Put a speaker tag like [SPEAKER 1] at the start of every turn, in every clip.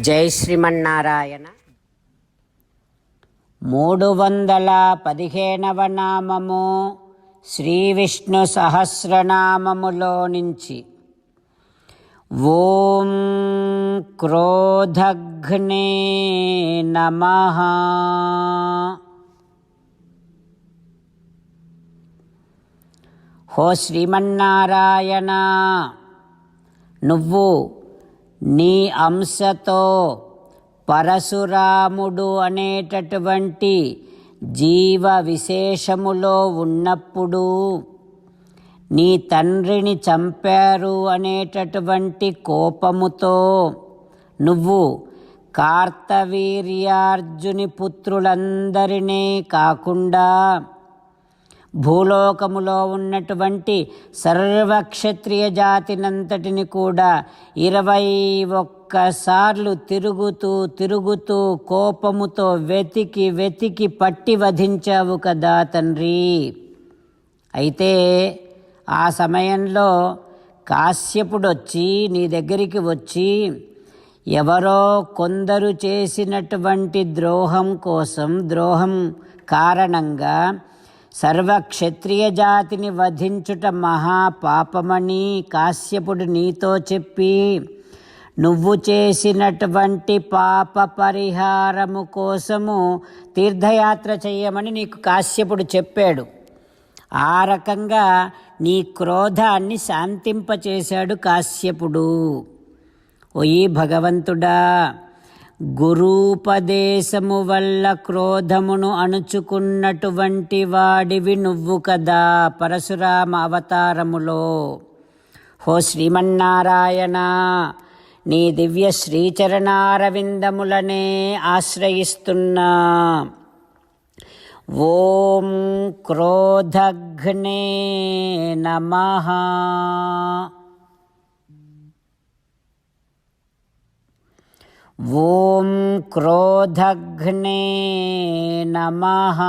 [SPEAKER 1] జై శ్రీమన్నారాయణ. మూడు వందల పదిహేనవ నామము శ్రీ విష్ణు సహస్రనామములో నుంచి. ఓం క్రోధఘ్నే నమ. హో శ్రీమన్నారాయణ నువ్వు నీ అంశతో పరశురాముడు అనేటటువంటి జీవ విశేషములో ఉన్నప్పుడు నీ తండ్రిని చంపారు అనేటటువంటి కోపముతో నువ్వు కార్తవీర్యార్జుని పుత్రులందరినీ కాకుండా భూలోకములో ఉన్నటువంటి సర్వక్షత్రియ జాతినంతటిని కూడా ఇరవై ఒక్కసార్లు తిరుగుతూ తిరుగుతూ కోపముతో వెతికి వెతికి పట్టి వధించావు కదా తండ్రి. అయితే ఆ సమయంలో కాశ్యపుడు వచ్చి నీ దగ్గరికి వచ్చి ఎవరో కొందరు చేసినటువంటి ద్రోహం కోసం ద్రోహం కారణంగా సర్వక్షత్రియ జాతిని వధించుట మహాపాపమని కాశ్యపుడు నీతో చెప్పి నువ్వు చేసినటువంటి పాప పరిహారము కోసము తీర్థయాత్ర చేయమని నీకు కాశ్యపుడు చెప్పాడు. ఆ రకంగా నీ క్రోధాన్ని శాంతింపచేశాడు కాశ్యపుడు. ఓయి భగవంతుడా గురూపదేశము వల్ల క్రోధమును అణుచుకున్నటువంటి వాడివి నువ్వు కదా పరశురామ అవతారములో. హో శ్రీమన్నారాయణ నీ దివ్య శ్రీచరణారవిందములనే ఆశ్రయిస్తున్నా. ఓం క్రోధఘ్నే నమః. ఓం క్రోధఘ్నే నమః.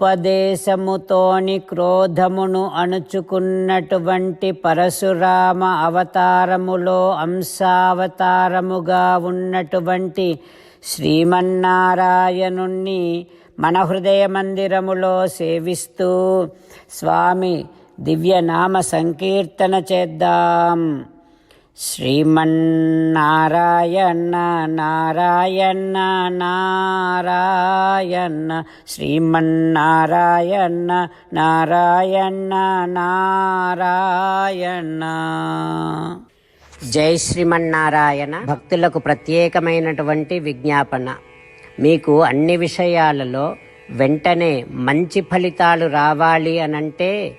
[SPEAKER 1] గురూపదేశముతోని క్రోధమును అణుచుకున్నటువంటి పరశురామ అవతారములో అంశావతారముగా ఉన్నటువంటి శ్రీమన్నారాయణుణ్ణి మన హృదయ మందిరములో సేవిస్తూ స్వామి దివ్యనామ సంకీర్తన చేద్దాం శ్రీమన్నారాయణ నారాయణ నారాయణ శ్రీమన్నారాయణ నారాయణ నారాయణ జై శ్రీమన్నారాయణ భక్తులకు ప్రత్యేకమైనటువంటి విజ్ఞాపన. మీకు అన్ని విషయాలలో వెంటనే మంచి ఫలితాలు రావాలి అనంటే